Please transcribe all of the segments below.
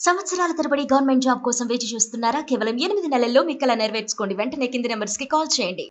సంవత్సరాల తరబడి government job కోసం వేచి చూస్తున్నారా? కేవలం ఎనిమిది నెలల్లో మీ కళ నెరవేర్చుకోండి. వెంటనే కింది నెంబర్స్కి కాల్ చేయండి.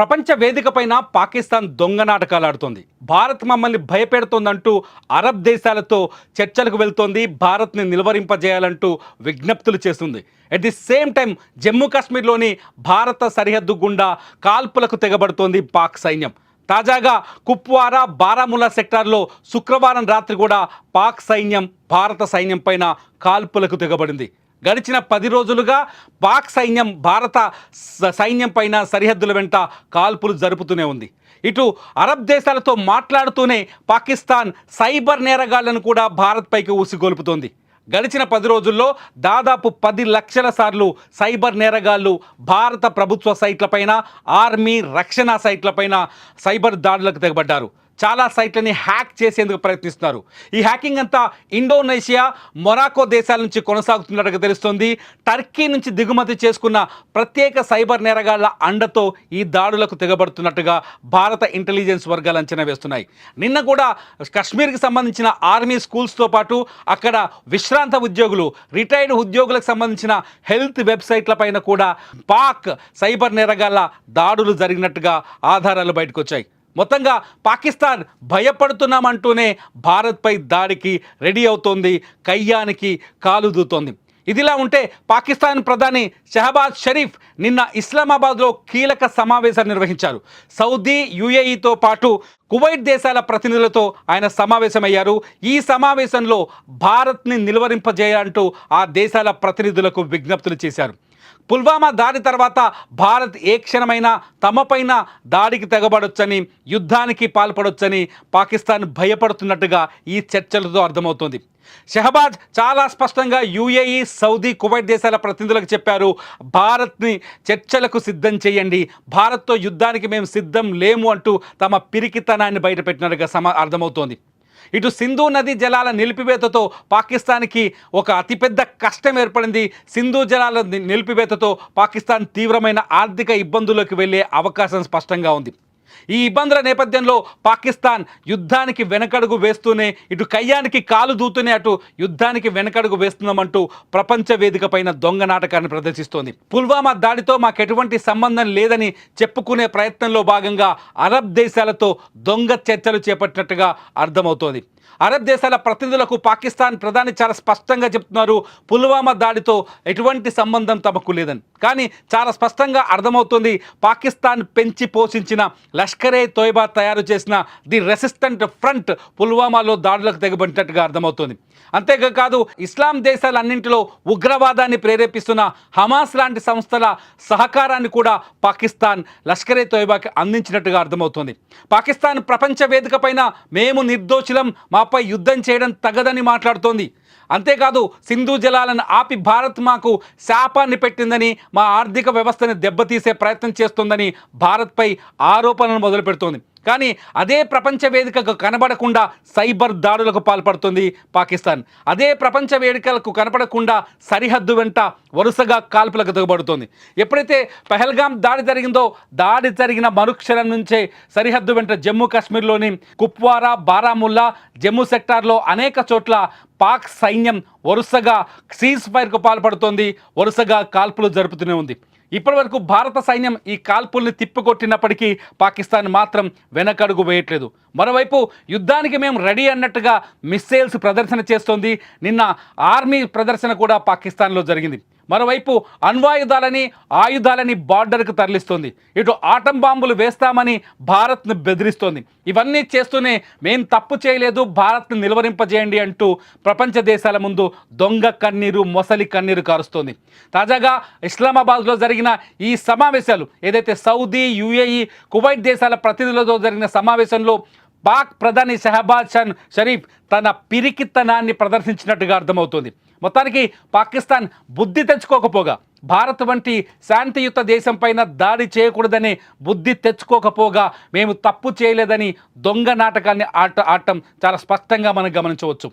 ప్రపంచ వేదికపైన పాకిస్తాన్ దొంగ నాటకాలు ఆడుతోంది. భారత్ మమ్మల్ని భయపెడుతోందంటూ అరబ్ దేశాలతో చర్చలకు వెళ్తోంది. భారత్ని నిలువరింపజేయాలంటూ విజ్ఞప్తులు చేస్తుంది. At the same time Jammu కాశ్మీర్లోని భారత సరిహద్దు గుండా కాల్పులకు తెగబడుతోంది పాక్ సైన్యం. తాజాగా కుప్వారా బారాముల్లా సెక్టార్లో శుక్రవారం రాత్రి కూడా పాక్ సైన్యం భారత సైన్యం పైన కాల్పులకు తెగబడింది. గడిచిన పది రోజులుగా పాక్ సైన్యం భారత స- సైన్యం పైన సరిహద్దుల వెంట కాల్పులు జరుపుతూనే ఉంది. ఇటు అరబ్ దేశాలతో మాట్లాడుతూనే పాకిస్తాన్ సైబర్ నేరగాళ్ళను కూడా భారత్ పైకి ఊసిగొలుపుతోంది. గడిచిన పది రోజుల్లో దాదాపు పది లక్షల సార్లు సైబర్ నేరగాళ్ళు భారత ప్రభుత్వ సైట్లపైన ఆర్మీ రక్షణ సైట్లపైన సైబర్ దాడులకు తెగబడ్డారు. చాలా సైట్లని హ్యాక్ చేసేందుకు ప్రయత్నిస్తున్నారు. ఈ హ్యాకింగ్ అంతా ఇండోనేషియా మొరాకో దేశాల నుంచి కొనసాగుతున్నట్టుగా తెలుస్తోంది. టర్కీ నుంచి దిగుమతి చేసుకున్న ప్రత్యేక సైబర్ నేరగాళ్ళ అండతో ఈ దాడులకు తెగబడుతున్నట్టుగా భారత ఇంటెలిజెన్స్ వర్గాలు అంచనా వేస్తున్నాయి. నిన్న కూడా కశ్మీర్కి సంబంధించిన ఆర్మీ స్కూల్స్తో పాటు అక్కడ విశ్రాంత ఉద్యోగులు రిటైర్డ్ ఉద్యోగులకు సంబంధించిన హెల్త్ వెబ్సైట్ల పైన కూడా పాక్ సైబర్ నేరగాళ్ళ దాడులు జరిగినట్టుగా ఆధారాలు బయటకు వచ్చాయి మొత్తంగా పాకిస్తాన్ భయపడుతున్నామంటూనే భారత్పై దాడికి రెడీ అవుతోంది కయ్యానికి కాలుదుతోంది ఇదిలా ఉంటే పాకిస్తాన్ ప్రధాని షహబాజ్ షరీఫ్ నిన్న ఇస్లామాబాద్లో కీలక సమావేశం నిర్వహించారు. సౌదీ యుఏఈతో పాటు కువైట్ దేశాల ప్రతినిధులతో ఆయన సమావేశమయ్యారు. ఈ సమావేశంలో భారత్ని నిలువరింపజేయాలంటూ ఆ దేశాల ప్రతినిధులకు విజ్ఞప్తులు చేశారు. పుల్వామా దాడి తర్వాత భారత్ ఏ క్షణమైనా తమపైన దాడికి తెగబడొచ్చని యుద్ధానికి పాల్పడొచ్చని పాకిస్తాన్ భయపడుతున్నట్టుగా ఈ చర్చలతో అర్థమవుతోంది. షహబాజ్ చాలా స్పష్టంగా యుఏఈ సౌదీ కువైట్ దేశాల ప్రతినిధులకు చెప్పారు భారత్ని చర్చలకు సిద్ధం చేయండి భారత్తో యుద్ధానికి మేము సిద్ధం లేము అంటూ తమ పిరికితనాన్ని బయటపెట్టినట్టుగా సమా అర్థమవుతోంది. ఇటు సింధు నది జలాల నిలిపివేతతో పాకిస్తాన్కి ఒక అతిపెద్ద కష్టం ఏర్పడింది. సింధు జలాల ని- నిలిపివేతతో పాకిస్తాన్ తీవ్రమైన ఆర్థిక ఇబ్బందుల్లోకి వెళ్ళే అవకాశం స్పష్టంగా ఉంది. ఈ ఇబ్బందుల నేపథ్యంలో పాకిస్తాన్ యుద్ధానికి వెనకడుగు వేస్తూనే ఇటు కయ్యానికి కాలు దూతూనే అటు యుద్ధానికి వెనకడుగు వేస్తున్నామంటూ ప్రపంచ వేదిక పైన దొంగ నాటకాన్ని ప్రదర్శిస్తోంది. పుల్వామా దాడితో మాకు ఎటువంటి సంబంధం లేదని చెప్పుకునే ప్రయత్నంలో భాగంగా అరబ్ దేశాలతో దొంగ చర్చలు చేపట్టినట్టుగా అర్థమవుతోంది. అరబ్ దేశాల ప్రతినిధులకు పాకిస్తాన్ ప్రధాని చాలా స్పష్టంగా చెప్తున్నారు పుల్వామా దాడితో ఎటువంటి సంబంధం తమకు లేదని. కానీ చాలా స్పష్టంగా అర్థమవుతుంది పాకిస్తాన్ పెంచి పోషించిన లష్కరే తోయబా తయారు చేసిన ది రెసిస్టెంట్ ఫ్రంట్ పుల్వామాలో దాడులకు తెగబడినట్టుగా అర్థమవుతుంది. అంతేకాదు ఇస్లాం దేశాలన్నింటిలో ఉగ్రవాదాన్ని ప్రేరేపిస్తున్న హమాస్ లాంటి సంస్థల సహకారాన్ని కూడా పాకిస్తాన్ లష్కరే తోయబాకి అందించినట్టుగా అర్థమవుతుంది. పాకిస్తాన్ ప్రపంచ వేదిక పైన మేము నిర్దోషులం మాపై యుద్ధం చేయడం తగదని మాట్లాడుతోంది. అంతేకాదు సింధు జలాలను ఆపి భారత్ మాకు శాపాన్ని పెట్టిందని మా ఆర్థిక వ్యవస్థని దెబ్బతీసే ప్రయత్నం చేస్తుందని భారత్పై ఆరోపణలు మొదలు పెడుతోంది కానీ అదే ప్రపంచ వేదికకు కనబడకుండా సైబర్ దాడులకు పాల్పడుతుంది పాకిస్తాన్. అదే ప్రపంచ వేదికలకు కనపడకుండా సరిహద్దు వెంట వరుసగా కాల్పులకు దిగబడుతోంది. ఎప్పుడైతే పహల్గాం దాడి జరిగిందో దాడి జరిగిన మరుక్షణం నుంచే సరిహద్దు వెంట జమ్మూ కాశ్మీర్లోని కుప్వారా బారాముల్లా జమ్మూ సెక్టార్లో అనేక చోట్ల పాక్ సైన్యం వరుసగా సీజ్ ఫైర్కు పాల్పడుతోంది వరుసగా కాల్పులు జరుపుతూనే ఉంది. ఇప్పటివరకు భారత సైన్యం ఈ కాల్పుల్ని తిప్పికొట్టినప్పటికీ పాకిస్తాన్ మాత్రం వెనకడుగు వేయట్లేదు. మరోవైపు యుద్ధానికి మేము రెడీ అన్నట్టుగా మిస్సైల్స్ ప్రదర్శన చేస్తోంది. నిన్న ఆర్మీ ప్రదర్శన కూడా పాకిస్తాన్లో జరిగింది. మరోవైపు అణ్వాయుధాలని ఆయుధాలని బార్డర్కు తరలిస్తుంది. ఇటు ఆటం బాంబులు వేస్తామని భారత్ను బెదిరిస్తోంది. ఇవన్నీ చేస్తూనే మేం తప్పు చేయలేదు భారత్ను నిలువరింపజేయండి అంటూ ప్రపంచ దేశాల ముందు దొంగ కన్నీరు మొసలి కన్నీరు కారుస్తోంది. తాజాగా ఇస్లామాబాద్లో జరిగిన ఈ సమావేశాలు ఏదైతే సౌదీ యుఏఈ కువైట్ దేశాల ప్రతినిధులతో జరిగిన సమావేశంలో పాక్ ప్రధాని షహబాజ్ ఖాన్ షరీఫ్ తన పిరికితనాన్ని ప్రదర్శించినట్టుగా అర్థమవుతుంది. మొత్తానికి పాకిస్తాన్ బుద్ధి తెచ్చుకోకపోగా భారత్ వంటి శాంతియుత దేశం పైన దాడి చేయకూడదనే బుద్ధి తెచ్చుకోకపోగా మేము తప్పు చేయలేదని దొంగ నాటకాన్ని ఆట ఆడటం చాలా స్పష్టంగా మనం గమనించవచ్చు.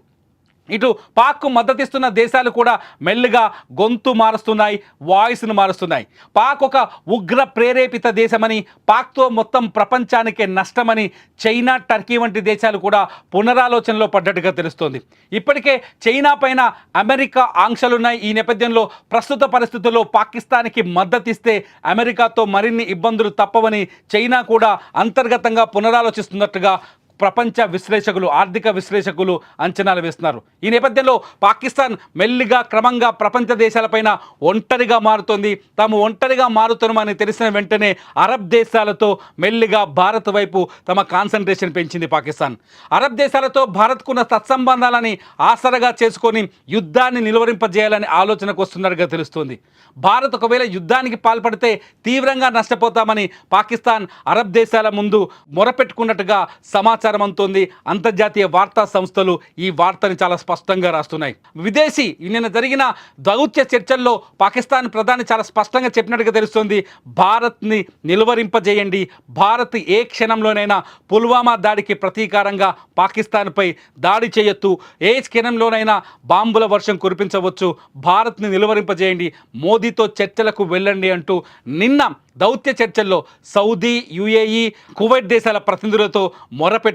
ఇటు పాక్కు మద్దతిస్తున్న దేశాలు కూడా మెల్లుగా గొంతు మారుస్తున్నాయి వాయిస్ను మారుస్తున్నాయి. పాక్ ఒక ఉగ్ర ప్రేరేపిత దేశమని పాక్తో మొత్తం ప్రపంచానికే నష్టమని చైనా టర్కీ వంటి దేశాలు కూడా పునరాలోచనలో పడ్డట్టుగా తెలుస్తోంది. ఇప్పటికే చైనా పైన అమెరికా ఆంక్షలున్నాయి. ఈ నేపథ్యంలో ప్రస్తుత పరిస్థితుల్లో పాకిస్తాన్కి మద్దతిస్తే అమెరికాతో మరిన్ని ఇబ్బందులు తప్పవని చైనా కూడా అంతర్గతంగా పునరాలోచిస్తున్నట్టుగా ప్రపంచ విశ్లేషకులు ఆర్థిక విశ్లేషకులు అంచనాలు వేస్తున్నారు. ఈ నేపథ్యంలో పాకిస్తాన్ మెల్లిగా క్రమంగా ప్రపంచ దేశాలపైన ఒంటరిగా మారుతోంది. తాము ఒంటరిగా మారుతున్నామని తెలిసిన వెంటనే అరబ్ దేశాలతో మెల్లిగా భారత్ వైపు తమ కాన్సన్ట్రేషన్ పెంచింది పాకిస్తాన్. అరబ్ దేశాలతో భారత్కున్న సత్సంబంధాలని ఆసరగా చేసుకొని యుద్ధాన్ని నిలువరింపజేయాలని ఆలోచనకు వస్తున్నట్టుగా తెలుస్తోంది. భారత్ ఒకవేళ యుద్ధానికి పాల్పడితే తీవ్రంగా నష్టపోతామని పాకిస్తాన్ అరబ్ దేశాల ముందు మొరపెట్టుకున్నట్టుగా సమాచారం అందుతోంది. అంతర్జాతీయ వార్తా సంస్థలు ఈ వార్తని చాలా స్పష్టంగా రాస్తున్నాయి. విదేశీ నిన్న జరిగిన దౌత్య చర్చల్లో పాకిస్తాన్ ప్రధాని చాలా స్పష్టంగా చెప్పినట్టుగా తెలుస్తోంది. భారత్ని నిలువరింపజేయండి. భారత్ ఏ క్షణంలోనైనా పుల్వామా దాడికి ప్రతీకారంగా పాకిస్తాన్పై దాడి చేయొచ్చు ఏ క్షణంలోనైనా బాంబుల వర్షం కురిపించవచ్చు. భారత్ని నిలువరింపజేయండి. మోదీతో చర్చలకు వెళ్ళండి అంటూ నిన్న దౌత్య చర్చల్లో సౌదీ యుఏఈ కువైట్ దేశాల ప్రతినిధులతో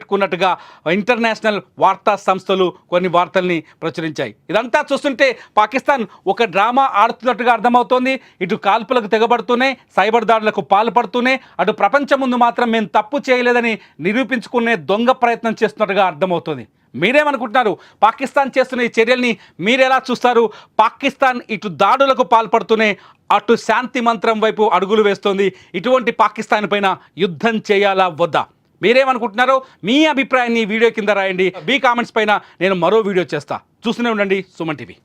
పెట్టుకున్నట్టుగా ఇంటర్నేషనల్ వార్తా సంస్థలు కొన్ని వార్తల్ని ప్రచురించాయి. ఇదంతా చూస్తుంటే పాకిస్తాన్ ఒక డ్రామా ఆడుతున్నట్టుగా అర్థమవుతోంది. ఇటు కాల్పులకు తెగబడుతూనే సైబర్ దాడులకు పాల్పడుతూనే అటు ప్రపంచం ముందు మాత్రం మేము తప్పు చేయలేదని నిరూపించుకునే దొంగ ప్రయత్నం చేస్తున్నట్టుగా అర్థమవుతుంది. మీరేమనుకుంటున్నారు? పాకిస్తాన్ చేస్తున్న ఈ చర్యల్ని మీరెలా చూస్తారు? పాకిస్తాన్ ఇటు దాడులకు పాల్పడుతూనే అటు శాంతి మంత్రం వైపు అడుగులు వేస్తోంది. ఇటువంటి పాకిస్తాన్ పైన యుద్ధం చేయాలా? వద్దా? మీరేమనుకుంటున్నారో మీ అభిప్రాయాన్ని వీడియో కింద రాయండి. బీ కామెంట్స్ పైన నేను మరో వీడియో చేస్తా. చూస్తూనే ఉండండి సుమన్ టీవీ.